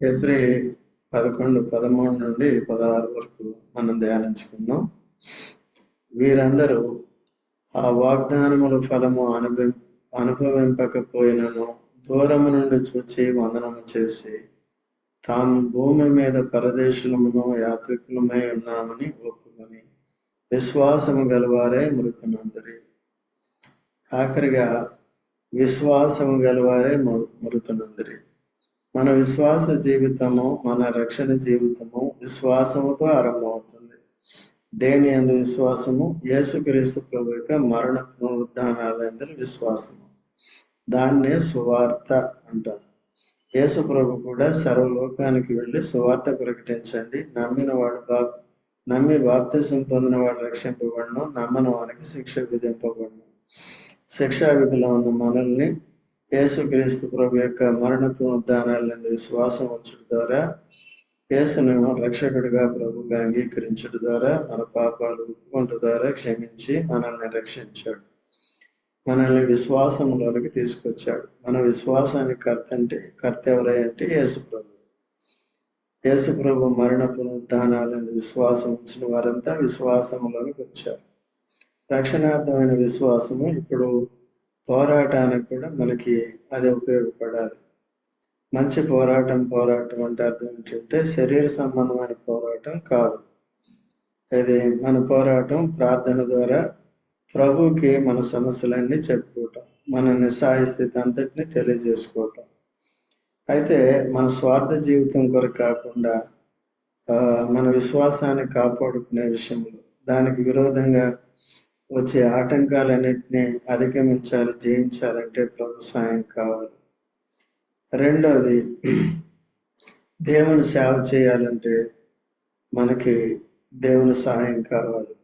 April పదకొండు పదమూడు నుండి పదహారు వరకు మనం ధ్యానించుకుందాం. వీరందరూ ఆ వాగ్దానముల ఫలము అనుభవి అనుభవింపకపోయినను దూరము నుండి చూచి వందనము చేసి తాము భూమి మీద పరదేశులమును యాత్రికులమై ఉన్నామని ఒప్పుకొని విశ్వాసము గలవారే మృతునందరి ఆఖరిగా విశ్వాసము గలవారే మృతునందరి మన విశ్వాస జీవితము మన రక్షణ జీవితము విశ్వాసముతో ఆరంభమవుతుంది. దేని అందు విశ్వాసము? యేసుక్రీస్తు ప్రభు యొక్క మరణ పునరుద్ధానాలందరి విశ్వాసము. దాన్నే సువార్త అంటారు. యేసు ప్రభు కూడా సర్వలోకానికి వెళ్ళి సువార్త ప్రకటించండి. నమ్మిన వాడు బాప్ నమ్మి బాప్తిసం పొందిన వాడు రక్షింపబడను నమ్మని వానికి శిక్ష విధింపబడను. శిక్షా విధిలో ఉన్న మనల్ని యేసుక్రీస్తు ప్రభు యొక్క మరణ పునరుద్ధానాలందు విశ్వాసం ఉంచడం ద్వారా యేసును రక్షకుడిగా ప్రభుగా అంగీకరించడం ద్వారా మన పాపాలు ఒప్పుకుంటు ద్వారా క్షమించి మనల్ని రక్షించాడు. మనల్ని విశ్వాసంలోనికి తీసుకొచ్చాడు. మన విశ్వాసానికి కర్త అంటే కర్త ఎవరంటే అంటే యేసు ప్రభు. యేసు ప్రభు మరణ పునరుద్ధానాలందు విశ్వాసం ఉంచిన వారంతా విశ్వాసంలోనికి వచ్చారు. రక్షణార్థమైన విశ్వాసము ఇప్పుడు పోరాటానికి కూడా మనకి అది ఉపయోగపడాలి. మంచి పోరాటం పోరాటం అంటే అర్థం ఏంటంటే శరీర సంబంధమైన పోరాటం కాదు. అది మన పోరాటం ప్రార్థన ద్వారా ప్రభుకి మన సమస్యలన్నీ చెప్పుకోవటం మన నిస్సాయ స్థితి అంతటిని తెలియజేసుకోవటం. అయితే మన స్వార్థ జీవితం కొరకు కాకుండా మన విశ్వాసాన్ని కాపాడుకునే విషయంలో దానికి విరోధంగా వచ్చే ఆటంకాలన్నింటినీ అధిగమించాలి జయించాలంటే ప్రభు సాయం కావాలి. రెండోది దేవుని సేవ చేయాలంటే మనకి దేవుని సహాయం కావాలి.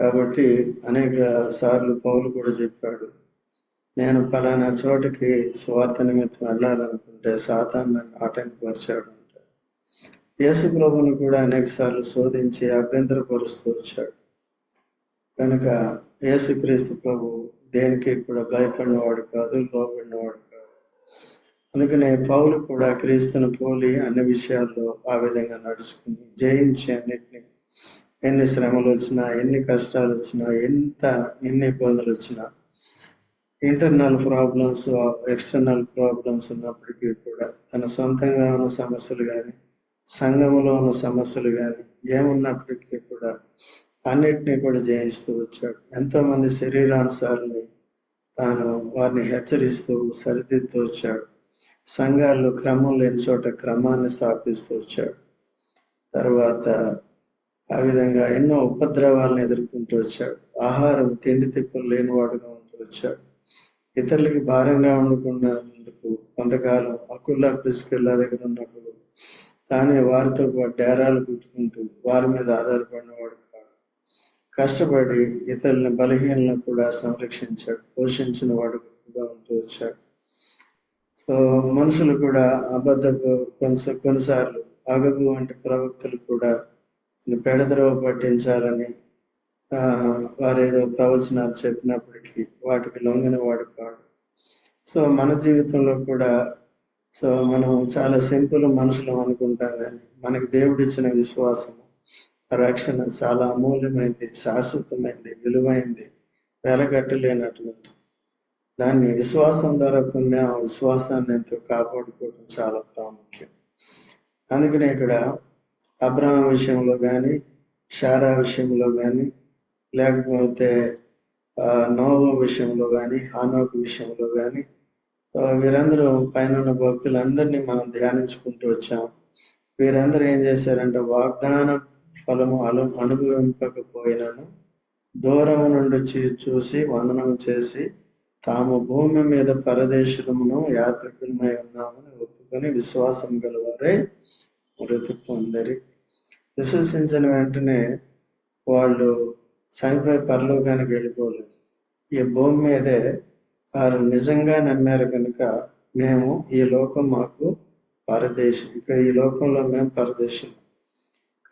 కాబట్టి అనేక సార్లు పౌలు కూడా చెప్పాడు నేను పలానా చోటకి స్వార్థ నిమిత్తం వెళ్ళాలనుకుంటే సాతాన్ నన్ను ఆటంకపరిచాడు అంటే యేసు ప్రభుని కూడా అనేక సార్లు శోధించి అభ్యంతరపరుస్తూ వచ్చాడు. కనుక యేసుక్రీస్తు ప్రభు దేనికి కూడా భయపడినవాడు కాదు లోబడినవాడు కాదు. అందుకనే పౌలు కూడా క్రీస్తును పోలి అన్ని విషయాల్లో ఆ విధంగా నడుచుకుని జయించి అన్నిటిని ఎన్ని శ్రమలు వచ్చినా ఎన్ని కష్టాలు వచ్చినా ఎంత ఎన్ని ఇబ్బందులు వచ్చినా ఇంటర్నల్ ప్రాబ్లమ్స్ ఎక్స్టర్నల్ ప్రాబ్లమ్స్ ఉన్నప్పటికీ కూడా తన సొంతంగా ఉన్న సమస్యలు కానీ సంఘంలో ఉన్న సమస్యలు కానీ ఏమున్నప్పటికీ కూడా అన్నిటినీ కూడా జయిస్తూ వచ్చాడు. ఎంతో మంది శరీరానుసారుని తాను వారిని హెచ్చరిస్తూ సరిదిద్దుతూ వచ్చాడు. సంఘాల్లో క్రమం లేని చోట క్రమాన్ని స్థాపిస్తూ వచ్చాడు. తర్వాత ఆ విధంగా ఎన్నో ఉపద్రవాలను ఎదుర్కొంటూ వచ్చాడు. ఆహారం తిండి తిప్పులు లేనివాడుగా ఉంటూ వచ్చాడు. ఇతరులకి భారంగా ఉండకున్నందుకు కొంతకాలం అకుల్లా ప్రిస్కిల్లా దగ్గర ఉన్నప్పుడు తానే వారితో పాటు డేరాలు కుట్టుకుంటూ వారి మీద ఆధారపడినవాడు కాడు కష్టపడి ఇతరులని బలహీనలను కూడా సంరక్షించాడు పోషించిన వాడు ఉంటూ వచ్చాడు. సో మనుషులు కూడా అబద్ధ కొన్ని కొన్నిసార్లు అగబు వంటి ప్రవక్తలు కూడా పెడద్రవ పట్టించాలని వారేదో ప్రవచనాలు చెప్పినప్పటికీ వాటికి లొంగిన వాడు కాడు. సో మన జీవితంలో కూడా సో మనం చాలా సింపుల్ మనుషులం అనుకుంటాం కానీ మనకి దేవుడిచ్చిన విశ్వాసము రక్షణ చాలా అమూల్యమైంది శాశ్వతమైంది విలువైంది వెలగట్టలేనటువంటి. దాన్ని విశ్వాసం ద్వారా పొందే ఆ విశ్వాసాన్ని ఎంతో కాపాడుకోవడం చాలా ప్రాముఖ్యం. అందుకనే ఇక్కడ అబ్రహం విషయంలో కానీ షారా విషయంలో కానీ లేకపోతే నోవో విషయంలో కానీ హానోక్ విషయంలో కానీ వీరందరూ పైన ఉన్న భక్తులందరినీ మనం ధ్యానించుకుంటూ వచ్చాం. వీరందరూ ఏం చేశారంటే వాగ్దానం ఫలము అను అనుభవింపకపోయినను. దూరం నుండి చూసి వందనం చేసి తాము భూమి మీద పరదేశులమును యాత్రికులమై ఉన్నామని ఒప్పుకొని విశ్వాసం గలవారే మృతి పొందరి. విశ్వసించిన వెంటనే వాళ్ళు చనిపోయి పరలోకానికి వెళ్ళిపోలేదు. ఈ భూమి మీదే వారు నిజంగా నమ్మారు కనుక మేము ఈ లోకం మాకు పరదేశం ఇక్కడ ఈ లోకంలో మేము పరదేశం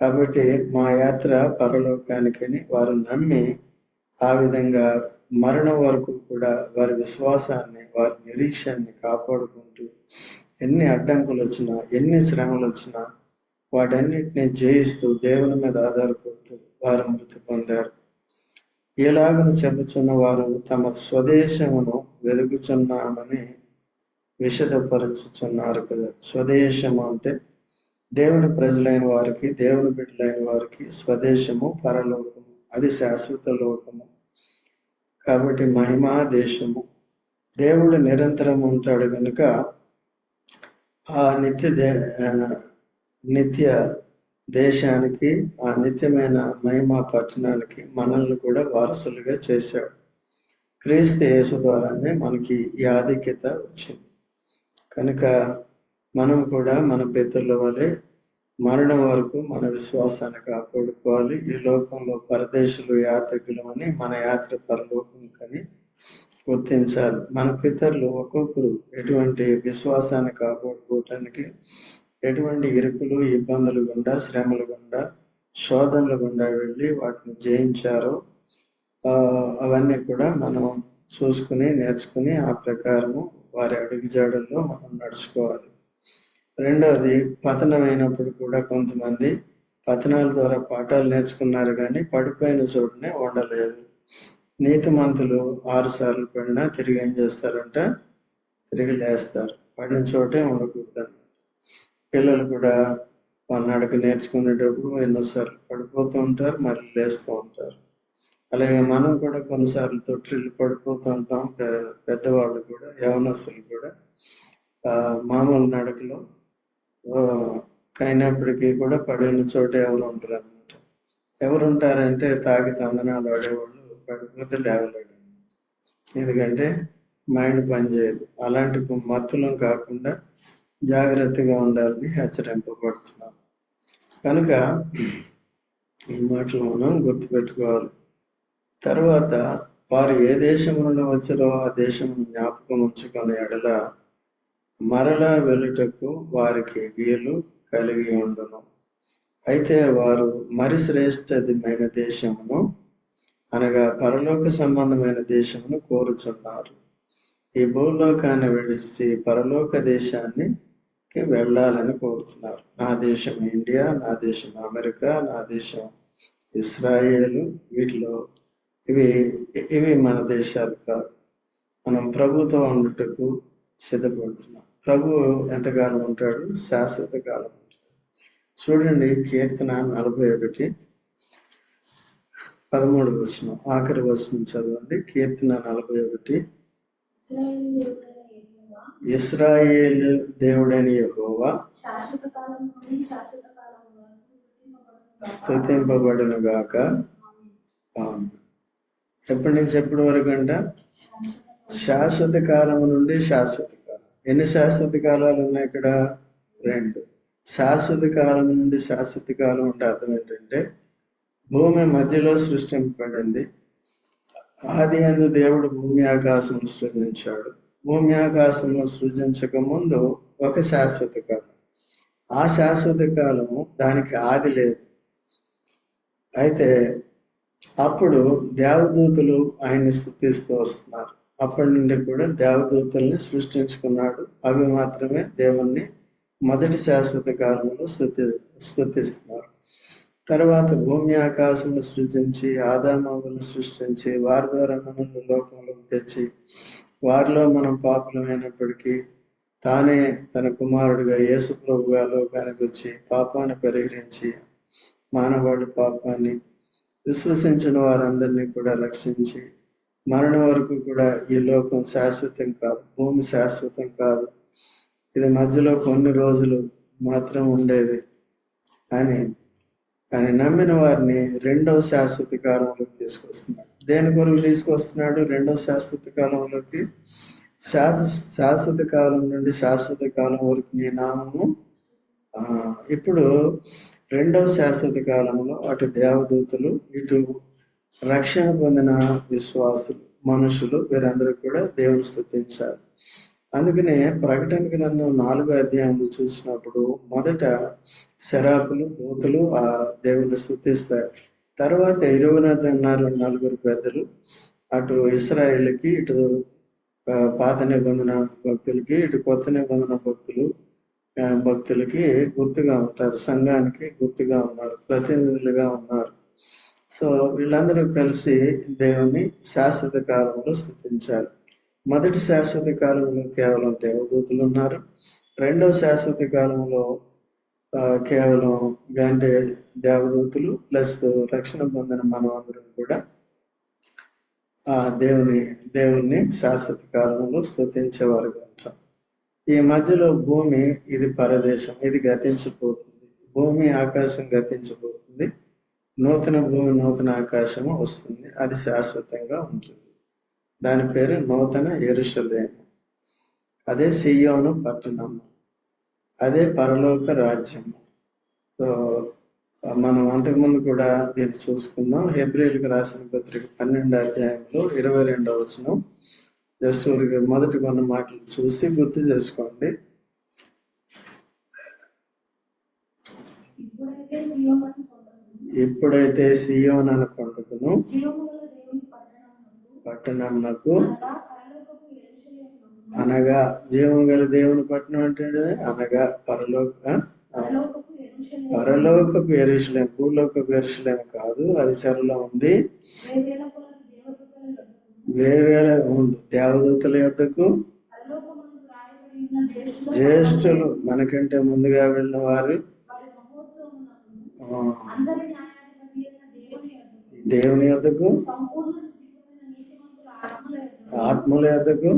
కాబట్టి మా యాత్ర పరలోకానికని వారు నమ్మి ఆ విధంగా మరణం వరకు కూడా వారి విశ్వాసాన్ని వారి నిరీక్షణని కాపాడుకుంటూ ఎన్ని అడ్డంకులు వచ్చినా ఎన్ని శ్రమలు వచ్చినా వాటన్నిటిని జయిస్తూ దేవుని మీద ఆధారపడుతూ వారు మృతి పొందారు. ఇలాగను చెబుతున్న వారు తమ స్వదేశమును వెదుగుచున్నామని విషదపరచుచున్నారు కదా. స్వదేశము అంటే దేవుని ప్రజలైన వారికి దేవుని బిడ్డలైన వారికి స్వదేశము పరలోకము అది శాశ్వత లోకము. కాబట్టి మహిమా దేశము. దేవుడు నిరంతరం ఉంటాడు కనుక ఆ నిత్య దే నిత్య దేశానికి ఆ నిత్యమైన మహిమా పట్టణానికి మనల్ని కూడా వారసులుగా చేశాడు. క్రీస్తు యేసు ద్వారానే మనకి ఈ ఆధిక్యత వచ్చింది. కనుక మనం కూడా మన పెద్దల వలె మరణం వరకు మన విశ్వాసాన్ని కాపాడుకోవాలి. ఈ లోకంలో పరదేశులు యాత్రికులు అని మన యాత్ర పరలోకం కని గుర్తించాలి. మన పితరులు ఒక్కొక్కరు ఎటువంటి విశ్వాసాన్ని కాపాడుకోవటానికి ఎటువంటి ఇరుకులు ఇబ్బందులు గుండా శ్రమలు గుండా శోధనలు గుండా వెళ్ళి వాటిని జయించారో అవన్నీ కూడా మనం చూసుకుని నేర్చుకుని ఆ ప్రకారము వారి అడుగుజాడల్లో మనం నడుచుకోవాలి. రెండవది పతనం అయినప్పుడు కూడా కొంతమంది పతనాల ద్వారా పాఠాలు నేర్చుకున్నారు కానీ పడిపోయిన చోటనే ఉండలేదు నీతిమంతులు ఆరు సార్లు పడినా తిరిగి ఏం చేస్తారంట? తిరిగి లేస్తారు. పడిన చోటే ఉండకూడదు పిల్లలు కూడా పన్నాడక నేర్చుకునేటప్పుడు ఎన్నోసార్లు పడిపోతూ ఉంటారు మళ్ళీ లేస్తూ ఉంటారు. అలాగే మనం కూడా కొన్నిసార్లు తొట్టిల్లు పడిపోతూ ఉంటాం పెద్దవాళ్ళు కూడా యవనస్తులు కూడా. ఆ, మామూలు నడకలో అయినప్పటికీ కూడా పడిన చోట ఎవరు ఉంటారు అనమాట ఎవరు ఉంటారంటే తాగి తందనాలు ఆడేవాళ్ళు పడిపోతే లేవలేడు ఎందుకంటే మైండ్ పనిచేయదు అలాంటి మత్తులం కాకుండా జాగ్రత్తగా ఉండాలని హెచ్చరింపబడుతున్నాం. కనుక ఈ మాటలు మనం గుర్తుపెట్టుకోవాలి. తర్వాత వారు ఏ దేశం నుండి వచ్చారో ఆ దేశం జ్ఞాపకం ఉంచుకునే ఎడల మరలా వెళ్ళుటకు వారికి వీలు కలిగి ఉండును. అయితే వారు మరి శ్రేష్టమైన దేశమును అనగా పరలోక సంబంధమైన దేశమును కోరుచున్నారు. ఈ భూలోకాన్ని విడిచి పరలోక దేశాన్ని వెళ్ళాలని కోరుతున్నారు. నా దేశం ఇండియా నా దేశం అమెరికా నా దేశం ఇస్రాయేలు వీటిలో ఇవి ఇవి మన దేశాలు కాదు. మనం ప్రభుత్వం ఉండటకు సిద్ధపడుతున్నాం. ప్రభు ఎంతకాలం ఉంటాడు? శాశ్వత కాలం ఉంటాడు. చూడండి కీర్తన నలభై ఒకటి పదమూడు వచనం ఆఖరి వచనం చదవండి. కీర్తన నలభై ఒకటి. ఇస్రాయేల్ దేవుడని యహోవా శాశ్వత గాక. ఎప్పటి నుంచి ఎప్పటి వరకు అంట? శాశ్వత కాలం నుండి శాశ్వత ఎన్ని శాశ్వత కాలాలు ఉన్నాయి ఇక్కడ? రెండు. శాశ్వత కాలం నుండి శాశ్వత కాలం అంటే అర్థం ఏంటంటే భూమి మధ్యలో సృష్టింపబడింది. ఆది అందు దేవుడు భూమి ఆకాశం సృజించాడు. భూమి ఆకాశంలో సృజించక ముందు ఒక శాశ్వత కాలం. ఆ శాశ్వత కాలము దానికి ఆది లేదు. అయితే అప్పుడు దేవదూతలు ఆయన్ని స్థుతిస్తూ వస్తున్నారు. అప్పటి నుండి కూడా దేవదూతల్ని సృష్టించుకున్నాడు. అవి మాత్రమే దేవుణ్ణి మొదటి శాశ్వత కాలంలో స్థుతి స్థుతిస్తున్నారు. తర్వాత భూమి ఆకాశమును సృజించి ఆదామవులను సృష్టించి వారి ద్వారా మనల్ని లోకంలోకి తెచ్చి వారిలో మనం పాపలమైనప్పటికీ తానే తన కుమారుడిగా యేసు ప్రభుగా లోకానికి వచ్చి పాపాన్ని పరిహరించి మానవాడి పాపాన్ని విశ్వసించిన వారందరినీ కూడా రక్షించి మరణం వరకు కూడా ఈ లోకం శాశ్వతం కాదు భూమి శాశ్వతం కాదు. ఇది మధ్యలో కొన్ని రోజులు మాత్రం ఉండేది. అని అని నమ్మిన వారిని రెండవ శాశ్వత కాలంలోకి తీసుకొస్తున్నాడు. దేని కొరకు తీసుకొస్తున్నాడు? రెండవ శాశ్వత కాలంలోకి. శాశ్వ శాశ్వత కాలం నుండి శాశ్వత కాలం వరకు నీ నామము ఆ, ఇప్పుడు రెండవ శాశ్వత కాలంలో అటు దేవదూతలు ఇటు రక్షణ పొందిన విశ్వాసులు మనుషులు వీరందరూ కూడా దేవుని స్థుతించారు. అందుకనే ప్రకటన గ్రంథం నాలుగో అధ్యాయంలో చూసినప్పుడు మొదట శరాపులు దూతలు ఆ దేవుని స్థుతిస్తారు. తర్వాత ఇరవైనారు నలుగురు పెద్దలు అటు ఇస్రాయేల్కి ఇటు పాత నిబంధన భక్తులకి ఇటు కొత్త నిబంధన భక్తులు ఆ, భక్తులకి గుర్తుగా ఉంటారు. సంఘానికి గుర్తుగా ఉన్నారు ప్రతినిధులుగా ఉన్నారు. సో వీళ్ళందరూ కలిసి దేవుని శాశ్వత కాలంలో స్థుతించారు మొదటి శాశ్వత కాలంలో కేవలం దేవదూతలు ఉన్నారు. రెండవ శాశ్వత కాలంలో ఆ, కేవలం గంటే దేవదూతలు ప్లస్ రక్షణ పొందిన మనం అందరం కూడా ఆ దేవుని దేవుణ్ణి శాశ్వత కాలంలో స్థుతించేవారుగా ఉంటాం. ఈ మధ్యలో భూమి ఇది పరదేశం ఇది గతించిపోతుంది. భూమి ఆకాశం గతించిపోతుంది. నూతన భూమి నూతన ఆకాశము వస్తుంది. అది శాశ్వతంగా ఉంటుంది. దాని పేరు నూతన ఎరుషలేము. అదే సియోను పట్టణము. అదే పరలోక రాజ్యము. సో మనం అంతకుముందు కూడా దీన్ని చూసుకున్నాం. హెబ్రిల్కి రాసిన పత్రిక పన్నెండు అధ్యాయంలో ఇరవై రెండవ వచనం. జస్ట్ ఊరికి మొదటి కొన్ని మాటలు చూసి గుర్తు చేసుకోండి. ఇప్పుడైతే ఎప్పుడైతే సియోన్ అనుకుంటును జీవము గల దేవుని అనగా జీవం గల దేవుని పట్టణం అంటే అనగా పరలోక పరలోక పరలోకపు యెరూషలేము పరలోకపు భూలోకపు కాదు అది చెరలో ఉంది. వేవేల ఉంది దేవదూతల యొద్దకు. జ్యేష్ఠులు మనకంటే ముందుగా వెళ్ళిన వారు వారి మహోత్సవమునకు ఆ, అందరి న్యాయాధిపతి అయిన దేవుని యొద్దకు దేవుని యొద్దకు ఆత్మల యొద్దకు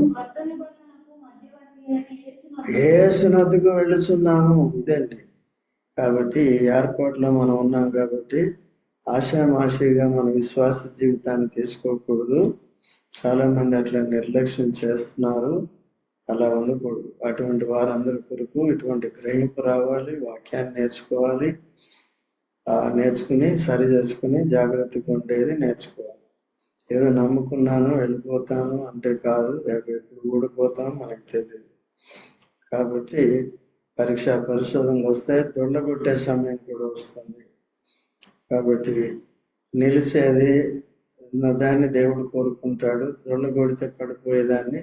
ఏసునద్దుకు వెళ్ళుచున్నాము. ఇదండి. కాబట్టి ఎయిర్పోర్ట్లో మనం ఉన్నాం కాబట్టి ఆశామాషిగా మన విశ్వాస జీవితాన్ని తీసుకోకూడదు. చాలా మంది అట్లా నిర్లక్ష్యం చేస్తున్నారు. అలా ఉండకూడదు. అటువంటి వారందరి కొరకు ఇటువంటి గ్రహింపు రావాలి వాక్యాన్ని నేర్చుకోవాలి. నేర్చుకుని సరి చేసుకుని జాగ్రత్తగా ఉండేది నేర్చుకోవాలి. ఏదో నమ్ముకున్నాను వెళ్ళిపోతాను అంటే కాదు ఎప్పుడు ఊడిపోతాం మనకు తెలియదు కాబట్టి పరీక్ష పరిశోధనలు వస్తే దొండగొట్టే సమయం కూడా వస్తుంది. కాబట్టి నిలిచేది దాన్ని దేవుడు కోరుకుంటాడు. దొండగొడితే పడిపోయేదాన్ని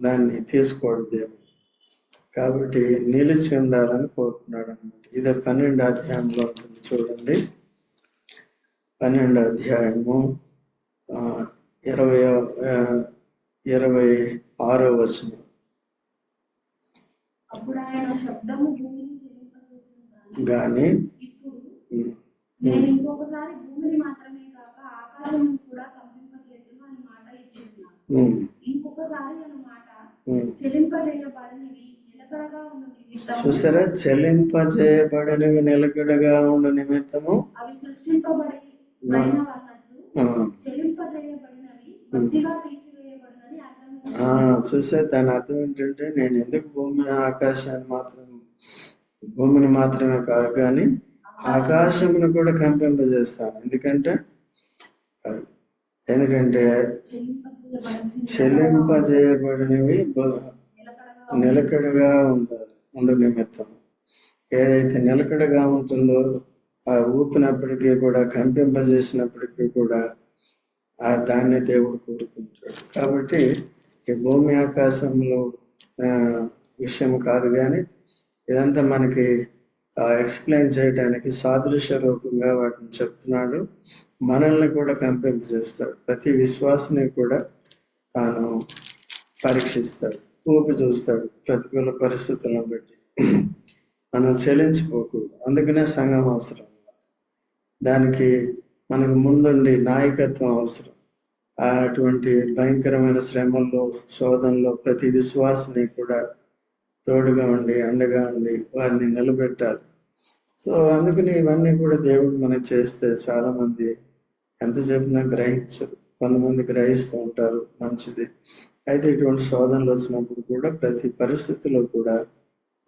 దాన్ని తీసుకోడు దేవుడు. కాబట్టి నిలిచి ఉండాలని కోరుతున్నాడు అన్నమాట. ఇది పన్నెండు అధ్యాయంలో ఉంటుంది. చూడండి. పన్నెండు అధ్యాయము ఇరవై ఇరవై ఆరో వచనం. కానీ ఇంకొకసారి అన్నమాట నిలకడగా చూసారా? చెల్లింపజేయబడినవి నిలకడగా ఉండు నిమిత్తము. చూసే దాని అర్థం ఏంటంటే నేను ఎందుకు భూమిని ఆకాశాన్ని మాత్రం భూమిని మాత్రమే కాదు కానీ ఆకాశమును కూడా కంపింపజేస్తాను. ఎందుకంటే. ఎందుకంటే చెల్లింపజేయబడినవి నిలకడగా ఉండాలి. ఉండు నిమిత్తం ఏదైతే నిలకడగా ఉంటుందో ఆ ఊపినప్పటికీ కూడా కంపింపజేసినప్పటికీ కూడా ఆ దాన్ని దేవుడు కోరుకుంటాడు. కాబట్టి ఈ భూమి ఆకాశంలో విషయం కాదు కానీ ఇదంతా మనకి ఎక్స్ప్లెయిన్ చేయడానికి సాదృశ్య రూపంగా వాటిని చెప్తున్నాడు. మనల్ని కూడా కంపింపజేస్తాడు. ప్రతి విశ్వాసని కూడా తాను పరీక్షిస్తాడు. ఊపి చూస్తాడు. ప్రతికూల పరిస్థితులను బట్టి. మనం చెల్లించిపోకూడదు అందుకనే సంఘం అవసరం. దానికి మనకు ముందుండి నాయకత్వం అవసరం. అటువంటి భయంకరమైన శ్రమల్లో శోధనలో ప్రతి విశ్వాసని కూడా తోడుగా ఉండి అండగా ఉండి వారిని నిలబెట్టాలి. సో అందుకని ఇవన్నీ కూడా దేవుడు మనకి చేస్తే చాలా మంది ఎంత చెప్పినా గ్రహించరు. కొంతమంది గ్రహిస్తూ ఉంటారు మంచిది. అయితే ఇటువంటి శోధనలు వచ్చినప్పుడు కూడా ప్రతి పరిస్థితిలో కూడా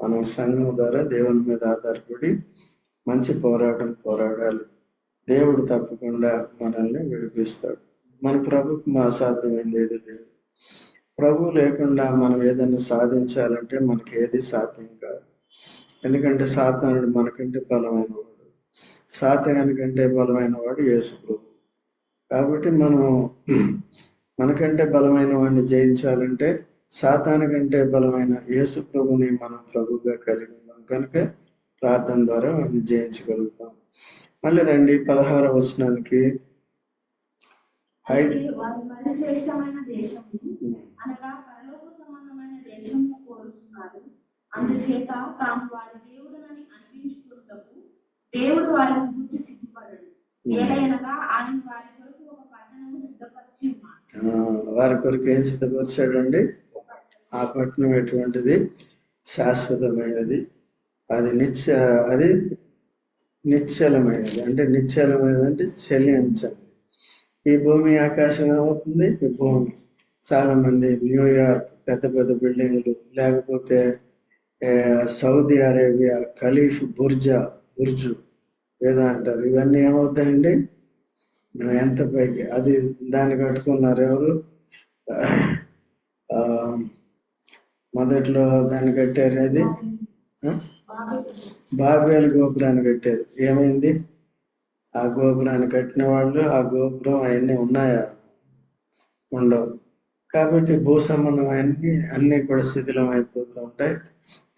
మనం సంఘం ద్వారా దేవుని మీద ఆధారపడి మంచి పోరాటం పోరాడాలి. దేవుడు తప్పకుండా మనల్ని విడిపిస్తాడు. మన ప్రభుకు మా అసాధ్యమైంది ఏది లేదు. ప్రభు లేకుండా మనం ఏదైనా సాధించాలంటే మనకి ఏది సాధ్యం కాదు. ఎందుకంటే సాతానుడు మనకంటే బలమైన వాడు సాతాను కంటే బలమైన వాడు యేసు ప్రభు కాబట్టి మనం మనకంటే బలమైన వాడిని జయించాలంటే సాతాను కంటే బలమైన యేసు ప్రభుని మనం ప్రభుగా కలిగి ఉన్నాం. కనుక ప్రార్థన ద్వారా వాడిని జయించగలుగుతాం. మళ్ళీ రండి పదహార వచనానికి. అందుచేత తాము వారి దేవుడునని అనిపించుకున్నటకు దేవుడు వారిని గురించి సిగ్గుపడడు. ఏలయనగా ఆయన వారి కొరకు ఒక పట్టణము సిద్ధపరిచి ఉన్నాడు ఆ, వారి కొరకు ఏం సిద్ధపరిచాడండి? ఆ పట్టణం ఎటువంటిది? శాశ్వతమైనది. అది నిత్య అది నిశ్చలమైనది. అంటే నిశ్చలమైనది అంటే చెల్లించండి ఈ భూమి ఆకాశం ఏమవుతుంది? ఈ భూమి. చాలా మంది న్యూయార్క్ పెద్ద పెద్ద బిల్డింగ్లు లేకపోతే సౌదీ అరేబియా ఖలీఫ్ బుర్జా బుర్జు ఏదో అంటారు. ఇవన్నీ ఏమవుతాయండి? నువ్వు ఎంత పైకి అది దాన్ని కట్టుకున్నారు ఎవరు? ఆ, మొదట్లో దాన్ని కట్టారు అది? బాబేలు గోపురాన్ని కట్టారు. ఏమైంది? ఆ గోపురాన్ని కట్టిన వాళ్ళు ఆ గోపురం అవన్నీ ఉన్నాయా? ఉండవు. కాబట్టి భూ సంబంధమైనవి అన్నీ కూడా శిథిలం అయిపోతూ ఉంటాయి.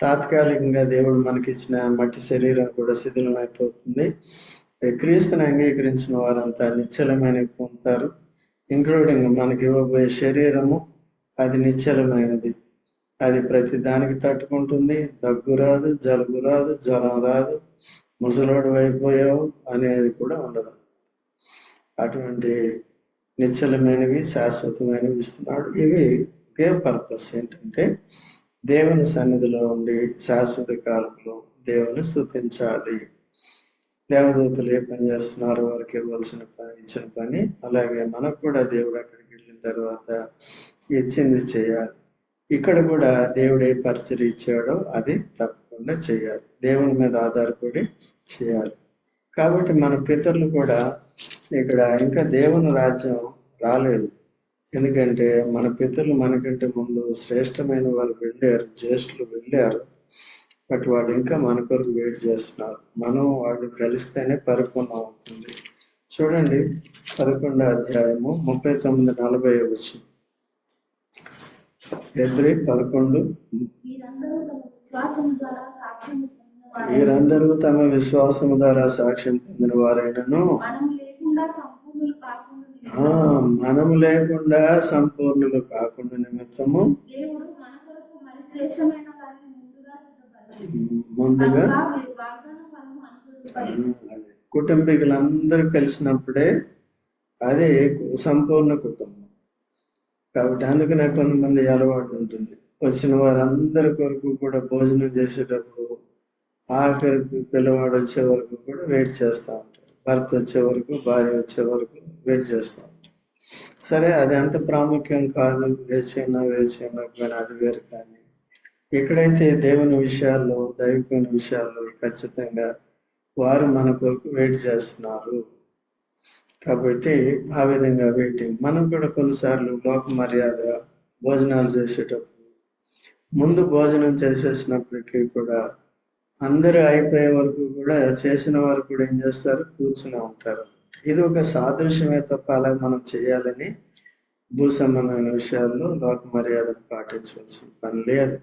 తాత్కాలికంగా దేవుడు మనకిచ్చిన మట్టి శరీరం కూడా శిథిలం అయిపోతుంది. క్రీస్తుని అంగీకరించిన వారంతా నిశ్చలమైనవి పొందుతారు ఇంక్లూడింగ్ మనకి ఇవ్వబోయే శరీరము అది నిశ్చలమైనది. అది ప్రతి దానికి తట్టుకుంటుంది. దగ్గు రాదు జలుబు రాదు జ్వరం రాదు ముసలోడు అయిపోయావు అనేది కూడా ఉండదు. అటువంటి నిశ్చలమైనవి శాశ్వతమైనవి ఇస్తున్నాడు. ఇవి ఒకే పర్పస్ ఏంటంటే దేవుని సన్నిధిలో ఉండి శాశ్వత కాలంలో దేవుని స్థుతించాలి. దేవదూతలు ఏ పని చేస్తున్నారు? వారికి ఇవ్వాల్సిన పని ఇచ్చిన పని. అలాగే మనకు కూడా దేవుడు అక్కడికి వెళ్ళిన తర్వాత ఇచ్చింది చేయాలి. ఇక్కడ కూడా దేవుడు ఏ పరిచయం ఇచ్చాడో అది తప్పకుండా చేయాలి. దేవుని మీద ఆధారపడి చేయాలి. కాబట్టి మన పితరులు కూడా ఇక్కడ ఇంకా దేవుని రాజ్యం రాలేదు. ఎందుకంటే మన పితరులు మనకంటే ముందు శ్రేష్టమైన వారు వెళ్ళారు జ్యేష్ఠులు వెళ్ళారు. బట్ వాళ్ళు ఇంకా మన కొరకు వెయిట్ చేస్తున్నారు. మనం వాళ్ళు కలిస్తేనే పరిపూర్ణం అవుతుంది. చూడండి పదకొండో అధ్యాయము ముప్పై తొమ్మిది నలభై వచ్చు ఎబ్రి పదకొండు. వీరందరూ తమ విశ్వాసం ద్వారా సాక్ష్యం పొందిన వారైనను మనం లేకుండా సంపూర్ణులు కాకుండా నిమిత్తము దేవుడు మన కొరకు మరి శ్రేష్టమైన వారిని ముందుగా సిద్ధపరిచి ముందుగా కుటుంబీకులందరూ కలిసినప్పుడే అదే సంపూర్ణ కుటుంబం. కాబట్టి అందుకనే కొంతమంది అలవాటు ఉంటుంది. వచ్చిన వారందరి కొరకు కూడా భోజనం చేసేటప్పుడు ఆఖరికి పిల్లవాడు వచ్చే వరకు కూడా వెయిట్ చేస్తూ ఉంటారు భర్త వచ్చే వరకు భార్య వచ్చే వరకు వెయిట్ చేస్తూ ఉంటారు సరే అది అంత ప్రాముఖ్యం కాదు. వేచి ఉన్నా వేచి ఉన్నా కానీ అది వేరు కానీ ఎక్కడైతే దేవుని విషయాల్లో దైవికమైన విషయాల్లో ఖచ్చితంగా వారు మన కొరకు వెయిట్ చేస్తున్నారు. కాబట్టి ఆ విధంగా వెయిటింగ్. మనం కూడా కొన్నిసార్లు లోక మర్యాద భోజనాలు చేసేటప్పుడు ముందు భోజనం చేసేసినప్పటికీ కూడా అందరూ అయిపోయే వరకు కూడా చేసిన వారు కూడా ఏం చేస్తారు? కూర్చునే ఉంటారు ఇది ఒక సాదృశ్యమే తప్ప అలా మనం చేయాలని భూ సంబంధమైన విషయాల్లో లోక మర్యాదను పాటించవలసిన పని లేదు.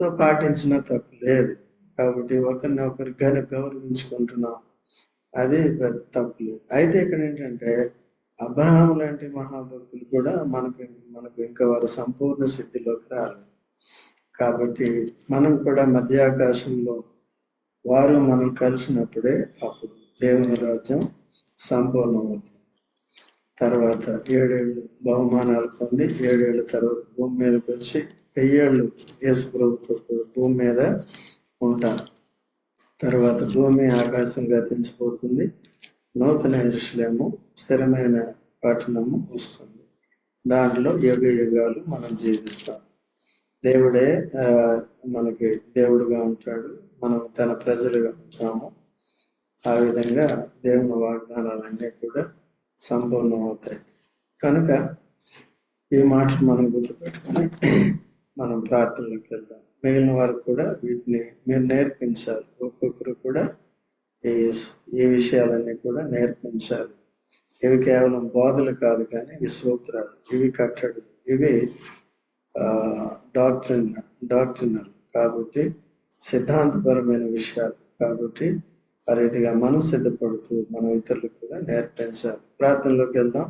సో పాటించిన తప్పు లేదు. కాబట్టి ఒకరిని ఒకరు గని గౌరవించుకుంటున్నాం. అది పెద్ద తప్పు లేదు. అయితే ఇక్కడ ఏంటంటే అబ్రహాం లాంటి మహాభక్తులు కూడా మనకు మనకు ఇంకా వారు సంపూర్ణ స్థితిలోకి రాలేదు. కాబట్టి మనం కూడా మధ్యాకాశంలో వారు మనం కలిసినప్పుడే అప్పుడు దేవుని రాజ్యం సంపూర్ణమవుతుంది. తర్వాత ఏడేళ్ళు బహుమానాలు పొంది ఏడేళ్ళ తర్వాత భూమి మీదకి వచ్చి వెయ్యేళ్ళు యేసు ప్రభుత్వ భూమి మీద ఉంటారు తర్వాత భూమి ఆకాశం గతించిపోతుంది నూతన ఇరుషులేము స్థిరమైన పట్టణము వస్తుంది. దాంట్లో యుగ యుగాలు మనం జీవిస్తాం. దేవుడే మనకి దేవుడుగా ఉంటాడు. మనం తన ప్రజలుగా ఉంటాము. ఆ విధంగా దేవుని వాగ్దానాలన్నీ కూడా సంపూర్ణం అవుతాయి కనుక ఈ మాటలు మనం గుర్తుపెట్టుకొని మనం ప్రార్థనలోకి వెళ్దాం. మిగిలిన వారు కూడా వీటిని మీరు నేర్పించాలి. ఒక్కొక్కరు కూడా ఈ ఈ విషయాలన్నీ కూడా నేర్పించాలి. ఇవి కేవలం బోధలు కాదు కానీ ఇవి సూత్రాలు. ఇవి కట్టడు. ఇవి డాక్టర్ డాక్టరినల్ కాబట్టి సిద్ధాంతపరమైన విషయాలు కాబట్టి ఆ రీతిగా మనం సిద్ధపడుతూ మనం ఇతరులకు కూడా నేర్పించాలి. ప్రార్థనలోకి వెళ్దాం.